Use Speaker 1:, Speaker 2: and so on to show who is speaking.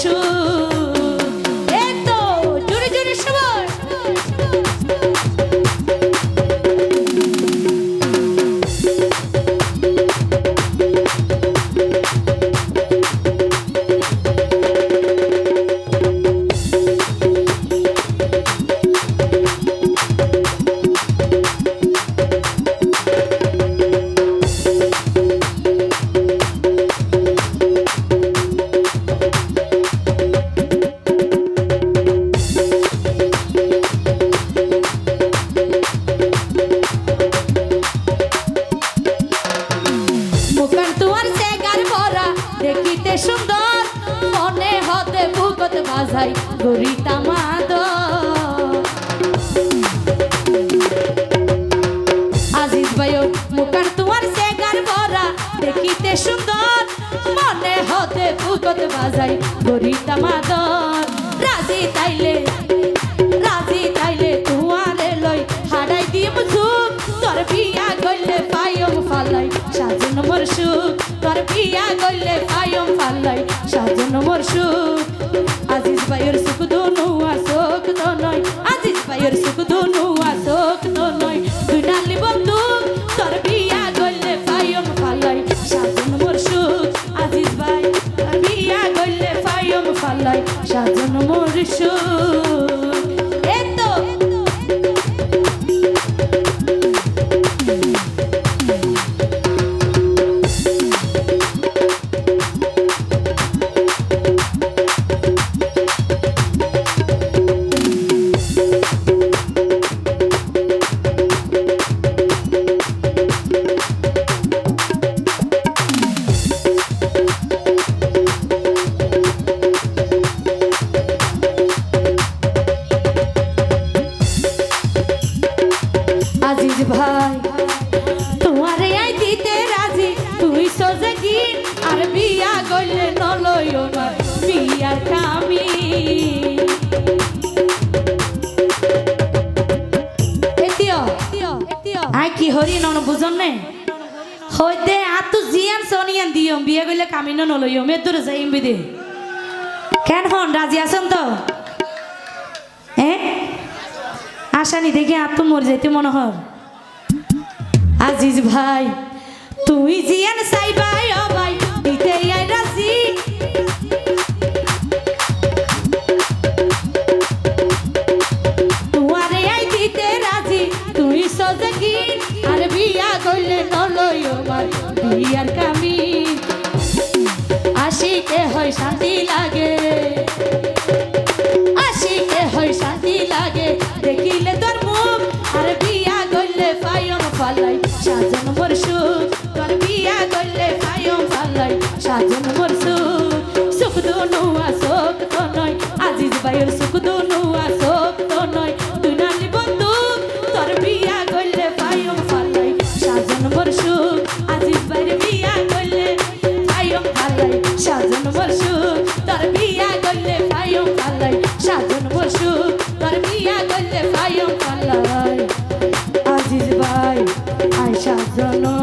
Speaker 1: সুখ মুখান তোমার সেগার ভরা, দেখিতে সুন্দর, মনে হতে ভূগত বাজাই গরিতা মাদ আজিজ ভাইও মুখান তোমার সেগার ভরা, দেখিতে সুন্দর, মনে হতে ভূগত বাজাই গরিতা মাদ রাজি তাইলে সাজন মোর সুখ। আজিজ ভাইয়ের সুখ দোনো আসোক তো নয়। আজিজ ভাইয়ের সুখ দোনো আসোক তো নয়। তুই ডালি বন্ধু, তোর বিয়া গইলে পায়ম ফালাই। সাজন মোর সুখ, আজিজ ভাই বিয়া গইলে পায়ম ফালাই। সাজন মোর কি হরি নন বুঝন নে? হইতে আতু জিয়ান সোনিয়ান দিও বিয়া গইলে কামি নলইও মে দূরে যাইম বিদে। কেন হন রাজি আছেন তো? হ্যাঁ আসানি দেখে আত্ম মরে যাইতে মনে হয় আজিজ ভাই তুই জিয়ান সাই আশিকে হয় শান্তি লাগে। আশিকে হয় শান্তি লাগে। দেখিলে তোর মুখ, আর বিয়া গলে পায়ম ফালাই সাজন মোর সুখ, তোর বিয়া গলে পায়ম ফালাই সাজন মোর সুখ সাজানো